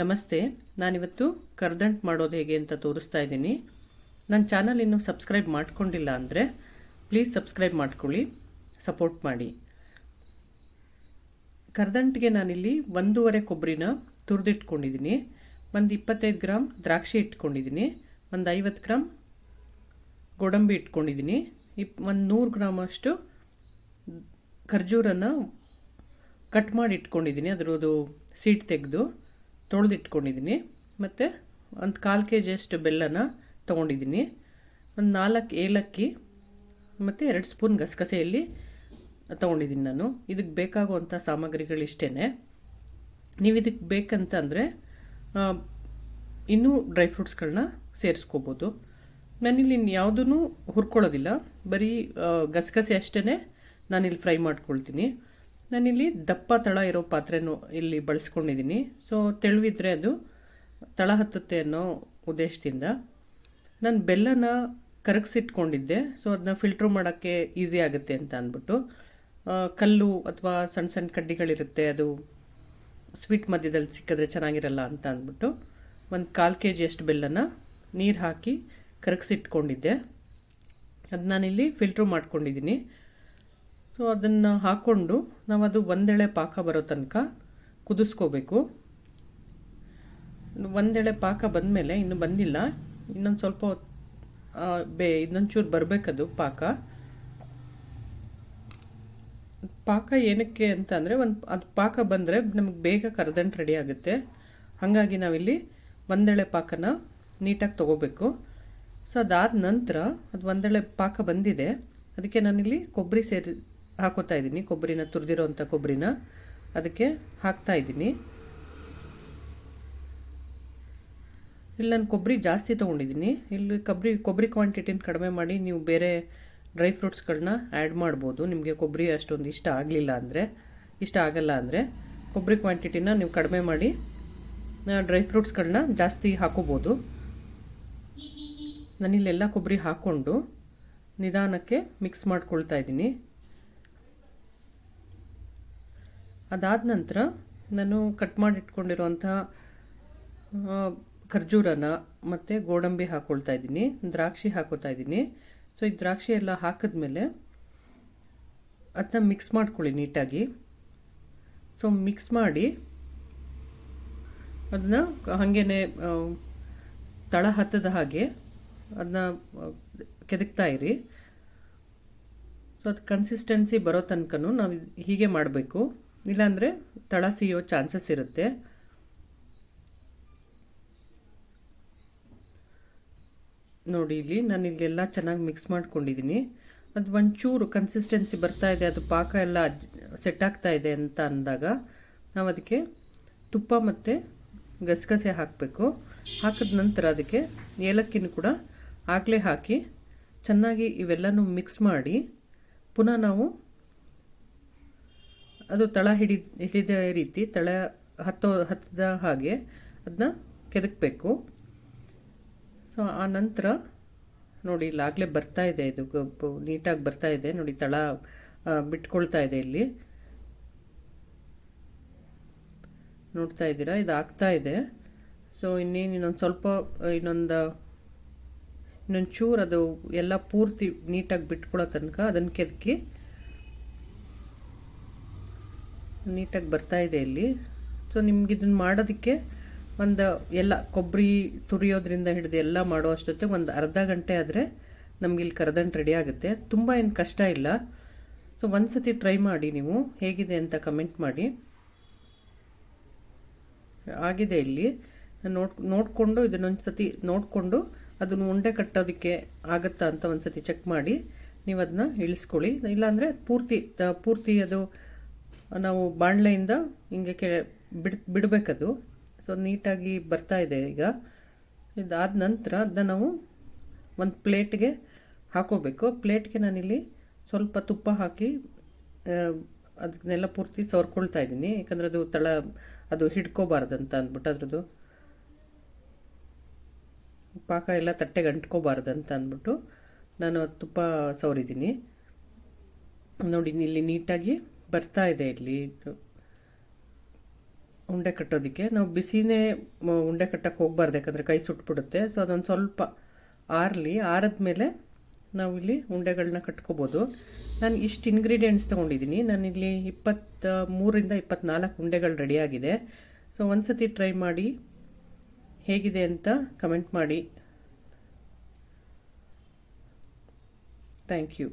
ನಮಸ್ತೆ, ನಾನಿವತ್ತು ಕರ್ದಂಟ್ ಮಾಡೋದು ಹೇಗೆ ಅಂತ ತೋರಿಸ್ತಾ ಇದ್ದೀನಿ. ನನ್ನ ಚಾನಲ್ ಇನ್ನೂ ಸಬ್ಸ್ಕ್ರೈಬ್ ಮಾಡ್ಕೊಂಡಿಲ್ಲ ಅಂದರೆ ಪ್ಲೀಸ್ ಸಬ್ಸ್ಕ್ರೈಬ್ ಮಾಡ್ಕೊಳ್ಳಿ, ಸಪೋರ್ಟ್ ಮಾಡಿ. ಕರ್ದಂಟ್ಗೆ ನಾನಿಲ್ಲಿ ಒಂದೂವರೆ ಕೊಬ್ಬರಿನ ತುರಿದಿಟ್ಕೊಂಡಿದ್ದೀನಿ. ಒಂದು ಇಪ್ಪತ್ತೈದು ಗ್ರಾಮ್ ದ್ರಾಕ್ಷಿ ಇಟ್ಕೊಂಡಿದ್ದೀನಿ. ಒಂದು ಐವತ್ತು ಗ್ರಾಮ್ ಗೋಡಂಬಿ ಇಟ್ಕೊಂಡಿದ್ದೀನಿ. ಇಪ್, ಒಂದು ನೂರು ಗ್ರಾಮ್ ಅಷ್ಟು ಖರ್ಜೂರನ್ನು ಕಟ್ ಮಾಡಿ ಇಟ್ಕೊಂಡಿದ್ದೀನಿ. ಅದರದು ಸೀಟ್ ತೆಗೆದು. ತೊಳೆದಿಟ್ಕೊಂಡಿದ್ದೀನಿ. ಮತ್ತು ಒಂದು ಕಾಲು ಕೆ ಜಿಯಷ್ಟು ಬೆಲ್ಲನ ತೊಗೊಂಡಿದ್ದೀನಿ. ಒಂದು ನಾಲ್ಕು ಏಲಕ್ಕಿ, ಮತ್ತು ಎರಡು ಸ್ಪೂನ್ ಗಸಗಸೆಯಲ್ಲಿ ತೊಗೊಂಡಿದ್ದೀನಿ ನಾನು. ಇದಕ್ಕೆ ಬೇಕಾಗುವಂಥ ಸಾಮಗ್ರಿಗಳಿಷ್ಟೇ ನೀವು ಇದಕ್ಕೆ ಬೇಕಂತಂದರೆ ಇನ್ನೂ ಡ್ರೈ ಫ್ರೂಟ್ಸ್ಗಳನ್ನ ಸೇರಿಸ್ಕೋಬೋದು. ನಾನಿಲ್ಲಿ ಯಾವುದೂ ಹುರ್ಕೊಳ್ಳೋದಿಲ್ಲ. ಬರೀ ಗಸಗಸೆ ಅಷ್ಟೇ ನಾನಿಲ್ಲಿ ಫ್ರೈ ಮಾಡ್ಕೊಳ್ತೀನಿ. ನಾನಿಲ್ಲಿ ದಪ್ಪ ತಳ ಇರೋ ಪಾತ್ರೆನೂ ಇಲ್ಲಿ ಬಳಸ್ಕೊಂಡಿದ್ದೀನಿ. ಸೊ ತೆಳುವಿದ್ರೆ ಅದು ತಳ ಹತ್ತುತ್ತೆ ಅನ್ನೋ ಉದ್ದೇಶದಿಂದ ನಾನು ಬೆಲ್ಲನ ಕರಗಿಸಿಟ್ಕೊಂಡಿದ್ದೆ. ಸೊ ಅದನ್ನ ಫಿಲ್ಟ್ರ್ ಮಾಡೋಕ್ಕೆ ಈಸಿ ಆಗುತ್ತೆ ಅಂತ ಅಂದ್ಬಿಟ್ಟು ಕಲ್ಲು ಅಥವಾ ಸಣ್ಣ ಸಣ್ಣ ಕಡ್ಡಿಗಳಿರುತ್ತೆ, ಅದು ಸ್ವೀಟ್ ಮಧ್ಯದಲ್ಲಿ ಸಿಕ್ಕಿದ್ರೆ ಚೆನ್ನಾಗಿರಲ್ಲ ಅಂತ ಅಂದ್ಬಿಟ್ಟು ಒಂದು ಕಾಲು ಕೆ ಜಿಯಷ್ಟು ಬೆಲ್ಲನ ನೀರು ಹಾಕಿ ಕರಗಿಸಿಟ್ಕೊಂಡಿದ್ದೆ. ಅದು ನಾನಿಲ್ಲಿ ಫಿಲ್ಟ್ರ್ ಮಾಡ್ಕೊಂಡಿದ್ದೀನಿ. ಸೊ ಅದನ್ನು ಹಾಕ್ಕೊಂಡು ನಾವು ಅದು ಒಂದೆಳೆ ಪಾಕ ಬರೋ ತನಕ ಕುದಿಸ್ಕೋಬೇಕು. ಒಂದೆಳೆ ಪಾಕ ಬಂದಮೇಲೆ ಇನ್ನು ಬಂದಿಲ್ಲ. ಇನ್ನೊಂದು ಸ್ವಲ್ಪ ಬೇ, ಇನ್ನೊಂಚೂರು ಬರಬೇಕದು ಪಾಕ. ಪಾಕ ಏನಕ್ಕೆ ಅಂತ ಅಂದರೆ ಒಂದು, ಅದು ಪಾಕ ಬಂದರೆ ನಮಗೆ ಬೇಗ ಕರದಂಟು ರೆಡಿ ಆಗುತ್ತೆ. ಹಾಗಾಗಿ ನಾವಿಲ್ಲಿ ಒಂದೆಳೆ ಪಾಕನ ನೀಟಾಗಿ ತೊಗೋಬೇಕು. ಸೊ ಅದಾದ ನಂತರ ಅದು ಒಂದೆಳೆ ಪಾಕ ಬಂದಿದೆ. ಅದಕ್ಕೆ ನಾನಿಲ್ಲಿ ಕೊಬ್ಬರಿ ಸೇರಿ ಹಾಕೋತಾ ಇದ್ದೀನಿ. ಕೊಬ್ಬರಿನ ತುರಿದಿರೋಂಥ ಕೊಬ್ಬರಿನ ಅದಕ್ಕೆ ಹಾಕ್ತಾ ಇದ್ದೀನಿ. ಇಲ್ಲಿ ನಾನು ಕೊಬ್ಬರಿ ಜಾಸ್ತಿ ತೊಗೊಂಡಿದ್ದೀನಿ. ಇಲ್ಲಿ ಕೊಬ್ಬರಿ ಕೊಬ್ಬರಿ ಕ್ವಾಂಟಿಟಿನ ಕಡಿಮೆ ಮಾಡಿ ನೀವು ಬೇರೆ ಡ್ರೈ ಫ್ರೂಟ್ಸ್ಗಳನ್ನ ಆ್ಯಡ್ ಮಾಡ್ಬೋದು. ನಿಮಗೆ ಕೊಬ್ಬರಿ ಅಷ್ಟೊಂದು ಇಷ್ಟ ಆಗಲಿಲ್ಲ ಅಂದರೆ, ಇಷ್ಟ ಆಗಲ್ಲ ಅಂದರೆ ಕೊಬ್ಬರಿ ಕ್ವಾಂಟಿಟಿನ ನೀವು ಕಡಿಮೆ ಮಾಡಿ ಡ್ರೈ ಫ್ರೂಟ್ಸ್ಗಳನ್ನ ಜಾಸ್ತಿ ಹಾಕೋಬೋದು. ನಾನಿಲ್ಲೆಲ್ಲ ಕೊಬ್ಬರಿ ಹಾಕ್ಕೊಂಡು ನಿಧಾನಕ್ಕೆ ಮಿಕ್ಸ್ ಮಾಡ್ಕೊಳ್ತಾ ಇದ್ದೀನಿ. ಅದಾದ ನಂತರ ನಾನು ಕಟ್ ಮಾಡಿಟ್ಕೊಂಡಿರುವಂಥ ಖರ್ಜೂರನ ಮತ್ತು ಗೋಡಂಬಿ ಹಾಕ್ಕೊಳ್ತಾ ಇದ್ದೀನಿ, ದ್ರಾಕ್ಷಿ ಹಾಕೋತಾ ಇದ್ದೀನಿ. ಸೊ ಈ ದ್ರಾಕ್ಷಿ ಎಲ್ಲ ಹಾಕಿದ್ಮೇಲೆ ಅದನ್ನ ಮಿಕ್ಸ್ ಮಾಡ್ಕೊಳ್ಳಿ ನೀಟಾಗಿ. ಸೊ ಮಿಕ್ಸ್ ಮಾಡಿ ಅದನ್ನ ಹಾಗೇನೆ ತಳ ಹತ್ತದ ಹಾಗೆ ಅದನ್ನ ಕೆದಕ್ತಾ ಇರಿ. ಸೊ ಅದು ಕನ್ಸಿಸ್ಟೆನ್ಸಿ ಬರೋ ತನಕನೂ ನಾವು ಹೀಗೆ ಮಾಡಬೇಕು. ಇಲ್ಲಾಂದರೆ ತಳ ಸಿಯೋ ಚಾನ್ಸಸ್ ಇರುತ್ತೆ. ನೋಡಿ ಇಲ್ಲಿ, ನಾನು ಇಲ್ಲೆಲ್ಲ ಚೆನ್ನಾಗಿ ಮಿಕ್ಸ್ ಮಾಡ್ಕೊಂಡಿದ್ದೀನಿ ಅದು ಒಂಚೂರು ಕನ್ಸಿಸ್ಟೆನ್ಸಿ ಬರ್ತಾ ಇದೆ, ಅದು ಪಾಕ ಎಲ್ಲ ಸೆಟ್ ಆಗ್ತಾ ಇದೆ ಅಂತ ಅಂದಾಗ ನಾವು ಅದಕ್ಕೆ ತುಪ್ಪ ಮತ್ತು ಗಸಗಸೆ ಹಾಕಬೇಕು. ಹಾಕಿದ ನಂತರ ಅದಕ್ಕೆ ಏಲಕ್ಕಿನೂ ಕೂಡ ಆಗಲೇ ಹಾಕಿ ಚೆನ್ನಾಗಿ ಇವೆಲ್ಲನೂ ಮಿಕ್ಸ್ ಮಾಡಿ ಪುನಃ ನಾವು ಅದು ತಳ ಹಿಡಿ, ಹಿಡಿದ ರೀತಿ ತಳ ಹತ್ತೋ ಹತ್ತದ ಹಾಗೆ ಅದನ್ನ ಕೆದಕಬೇಕು. ಸೊ, ಆ ನಂತರ ನೋಡಿ ಇಲ್ಲಾಗಲೇ ಬರ್ತಾ ಇದೆ ಇದು ನೀಟಾಗಿ ಬರ್ತಾ ಇದೆ. ನೋಡಿ ತಳ ಬಿಟ್ಕೊಳ್ತಾ ಇದೆ ಇಲ್ಲಿ. ನೋಡ್ತಾ ಇದ್ದೀರಾ? ಇದು ಆಗ್ತಾ ಇದೆ. ಸೊ, ಇನ್ನೇನು, ಇನ್ನೊಂದು ಸ್ವಲ್ಪ, ಇನ್ನೊಂದು ಇನ್ನೊಂದು ಚೂರು ಅದು ಎಲ್ಲ ಪೂರ್ತಿ ನೀಟಾಗಿ ಬಿಟ್ಕೊಳ್ಳೋ ತನಕ ಅದನ್ನು ಕೆದಕಿ ನೀಟಾಗಿ ಇದೆ ಇಲ್ಲಿ. ಸೊ ನಿಮ್ಗೆ ಇದನ್ನು ಮಾಡೋದಕ್ಕೆ ಒಂದು ಎಲ್ಲ ಕೊಬ್ಬರಿ ತುರಿಯೋದ್ರಿಂದ ಹಿಡಿದು ಎಲ್ಲ ಮಾಡೋ ಅಷ್ಟೊತ್ತಿಗೆ ಒಂದು ಅರ್ಧ ಗಂಟೆ ಆದರೆ ನಮ್ಗೆ ಇಲ್ಲಿ ಕರದಂಟು ರೆಡಿ ಆಗುತ್ತೆ. ತುಂಬ ಏನು ಕಷ್ಟ ಇಲ್ಲ. ಸೊ ಒಂದು ಸತಿ ಟ್ರೈ ಮಾಡಿ ನೀವು. ಹೇಗಿದೆ ಅಂತ ಕಮೆಂಟ್ ಮಾಡಿ. ಆಗಿದೆ ಇಲ್ಲಿ. ನೋಡ್, ನೋಡಿಕೊಂಡು ಇದನ್ನೊಂದು ಸತಿ ನೋಡಿಕೊಂಡು ಅದನ್ನು ಉಂಡೆ ಕಟ್ಟೋದಕ್ಕೆ ಆಗುತ್ತಾ ಅಂತ ಒಂದು ಸತಿ ಚೆಕ್ ಮಾಡಿ. ನೀವು ಅದನ್ನ ಇಳಿಸ್ಕೊಳ್ಳಿ. ಇಲ್ಲಾಂದರೆ ಪೂರ್ತಿ ಪೂರ್ತಿ ಅದು ನಾವು ಬಾಣಲೆಯಿಂದ ಹಿಂಗೆ ಕೆ, ಬಿಡ್, ಬಿಡಬೇಕದು. ಸೊ ನೀಟಾಗಿ ಬರ್ತಾ ಇದೆ ಈಗ. ಇದಾದ ನಂತರ ಅದನ್ನ ನಾವು ಒಂದು ಪ್ಲೇಟ್ಗೆ ಹಾಕೋಬೇಕು. ಪ್ಲೇಟ್ಗೆ ನಾನಿಲ್ಲಿ ಸ್ವಲ್ಪ ತುಪ್ಪ ಹಾಕಿ ಅದನ್ನೆಲ್ಲ ಪೂರ್ತಿ ಸವರ್ಕೊಳ್ತಾ ಇದ್ದೀನಿ. ಯಾಕಂದರೆ ಅದು ತಳ, ಅದು ಹಿಡ್ಕೋಬಾರ್ದಂತ ಅಂದ್ಬಿಟ್ಟು ಅದ್ರದ್ದು. ಪಾಕ ಎಲ್ಲ ತಟ್ಟೆಗೆ ಅಂಟ್ಕೋಬಾರ್ದಂತ ಅಂದ್ಬಿಟ್ಟು ನಾನು ತುಪ್ಪ ಸವರಿದ್ದೀನಿ. ನೋಡಿ, ಇಲ್ಲಿ ನೀಟಾಗಿ ಬರ್ತಾ ಇದೆ ಇಲ್ಲಿ. ಉಂಡೆ ಕಟ್ಟೋದಕ್ಕೆ. ನಾವು ಬಿಸಿನೇ ಉಂಡೆ ಕಟ್ಟಕ್ಕೆ ಹೋಗ್ಬಾರ್ದು, ಯಾಕಂದರೆ ಕೈ ಸುಟ್ಬಿಡುತ್ತೆ. ಸೊ ಅದೊಂದು ಸ್ವಲ್ಪ ಆರಲಿ. ಆರಿದ್ಮೇಲೆ ನಾವಿಲ್ಲಿ ಉಂಡೆಗಳನ್ನ ಕಟ್ಕೋಬೋದು. ನಾನು ಇಷ್ಟು ಇಂಗ್ರೀಡಿಯೆಂಟ್ಸ್ ತೊಗೊಂಡಿದ್ದೀನಿ ನಾನಿಲ್ಲಿ ಇಪ್ಪತ್ತ ಮೂರಿಂದ ಇಪ್ಪತ್ತ್ನಾಲ್ಕು ಉಂಡೆಗಳು ರೆಡಿಯಾಗಿದೆ. ಸೊ ಒಂದು ಸತಿ ಟ್ರೈ ಮಾಡಿ ಹೇಗಿದೆ ಅಂತ ಕಮೆಂಟ್ ಮಾಡಿ. Thank you